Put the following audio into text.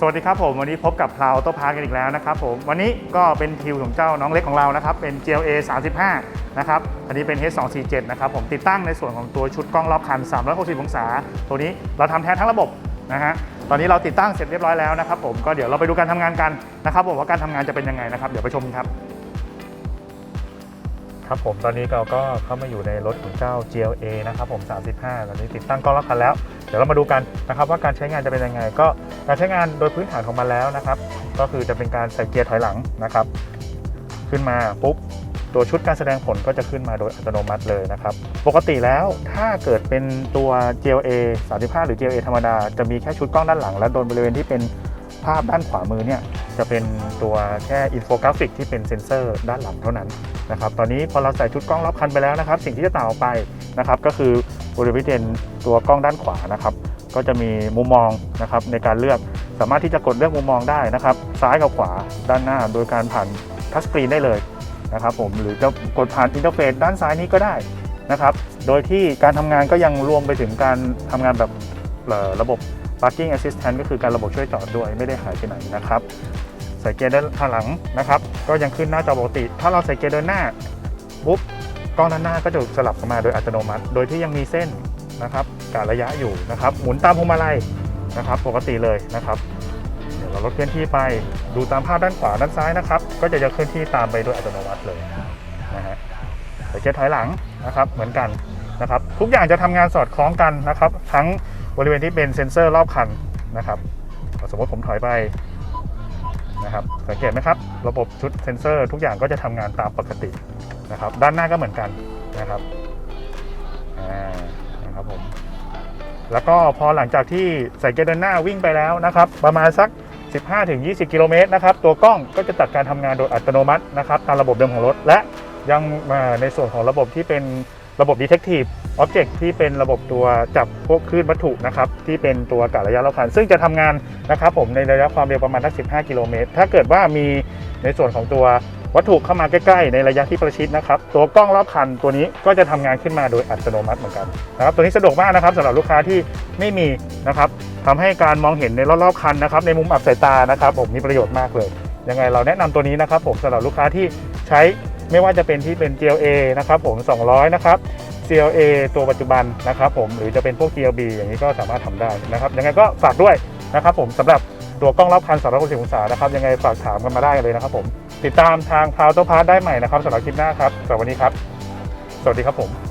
สวัสดีครับผมวันนี้พบกับพราวโตพาร์กันอีกแล้วนะครับผมวันนี้ก็เป็นคิวของเจ้าน้องเล็กของเรานะครับเป็น GLA 35 นะครับอันนี้เป็น H247 นะครับผมติดตั้งในส่วนของตัวชุดกล้องรอบคัน 360 องศา ตัวนี้เราทำแท้ทั้งระบบนะฮะตอนนี้เราติดตั้งเสร็จเรียบร้อยแล้วนะครับผมก็เดี๋ยวเราไปดูการทำงานกันนะครับผมว่าการทำงานจะเป็นยังไงนะครับเดี๋ยวไปชมครับ ครับผมตอนนี้เราก็เข้ามาอยู่ในรถของเจ้า GLA นะครับผม 35 ตอนนี้ติดตั้งกล้องรับคันแล้ว เดี๋ยวเรามาดูกันนะครับว่าการใช้งานจะเป็นยังไง ก็การใช้งานโดยพื้นฐานของมันแล้วนะครับ ก็คือจะเป็นการใส่เกียร์ถอยหลังนะครับ ขึ้นมาปุ๊บ ตัวชุดการแสดงผลก็จะขึ้นมาโดยอัตโนมัติเลยนะครับ ปกติแล้วถ้าเกิดเป็นตัว GLA 35 หรือ GLA ธรรมดา จะมีแค่ชุดกล้องด้านหลัง และโดนบริเวณที่เป็นภาพด้านขวามือเนี่ย จะเป็นตัวแค่อินโฟกราฟิกที่เป็นเซ็นเซอร์ด้านหลังเท่านั้นนะครับตอนนี้พอเราใส่ชุดกล้องรอบคันไปแล้วนะครับ สิ่งที่จะต่างออกไปนะครับก็คือบริเวณตัวกล้องด้านขวานะครับ ก็จะมีมุมมองนะครับในการเลือกสามารถที่จะกดเลือกมุมมองได้นะครับ ซ้ายกับขวาด้านหน้า โดยการผ่านทัชสกรีนได้เลยนะครับผมหรือจะกดผ่านอินเทอร์เฟซด้านซ้ายนี้ก็ได้นะครับ โดยที่การทำงานก็ยังรวมไปถึงการทำงานแบบระบบ parking assistant ก็คือการระบบช่วยจอดด้วยไม่ได้หายไปไหนนะครับใส่เกียร์ด้านหลังนะครับ ก็ยังขึ้นหน้าจอปกติ ถ้าเราใส่เกียร์เดินหน้าปุ๊บกล้องด้านหน้าก็จะสลับกันมาโดยอัตโนมัติ โดยที่ยังมีเส้นนะครับกะระยะอยู่นะครับ หมุนตามพวงมาลัยนะครับ ปกติเลยนะครับเดี๋ยวเราลดเคลื่อนที่ไปดูตามภาพด้านขวาด้านซ้ายนะครับ ก็จะจะเคลื่อนที่ตามไปโดยอัตโนมัติเลยนะฮะใส่เกียร์ถอยหลังนะครับ เหมือนกันนะครับ ทุกอย่างจะทำงานสอดคล้องกันนะครับ ทั้ง บริเวณที่เป็นเซ็นเซอร์รอบคันนะครับสมมติผมถอยไปนะครับสังเกตไหมครับ ระบบชุดเซ็นเซอร์ทุกอย่างก็จะทำงานตามปกตินะครับ ด้านหน้าก็เหมือนกันนะครับอ่านะครับผมแล้วก็พอหลังจากที่ใส่เกียร์เดินหน้าวิ่งไปแล้วนะครับ ประมาณสัก 15-20 กิโลเมตรนะครับ ตัวกล้องก็จะจัดการทำงานโดยอัตโนมัตินะครับตามระบบเดิมของรถ และยังในส่วนของระบบที่เป็น ระบบ Detective Object ที่เป็นระบบตัวจับพวกคลื่นวัตถุนะครับที่เป็นตัวกะระยะรอบคัน ซึ่งจะทำงานนะครับผมในระยะความเร็วประมาณสัก15 กิโลเมตร ถ้าเกิดว่ามีในส่วนของตัววัตถุเข้ามาใกล้ๆ ในระยะที่ประชิดนะครับ ตัวกล้องรอบคันตัวนี้ก็จะทำงานขึ้นมาโดยอัตโนมัติเหมือนกันนะครับตัวนี้สะดวกมากนะครับสำหรับลูกค้าที่ไม่มีนะครับทำให้การมองเห็นในรอบๆคันนะครับในมุมอับสายตานะครับผมมีประโยชน์มากเลยยังไงเราแนะนำตัวนี้นะครับผมสำหรับลูกค้าที่ใช้ ไม่ว่าจะเป็นที่เป็น GLA นะครับผม 200 นะครับ CLA ตัวปัจจุบันนะครับผมหรือจะเป็นพวก GLB อย่างนี้ก็สามารถทำได้นะครับยังไงก็ฝากด้วยนะครับผมสำหรับตัวกล้องรอบคัน360องศานะครับยังไงฝากถามกันมาได้เลยนะครับผมติดตามทางพาวเตอร์พาร์ได้ใหม่นะครับสำหรับคลิปหน้าครับสำหรับวันนี้ครับ สวัสดีครับผม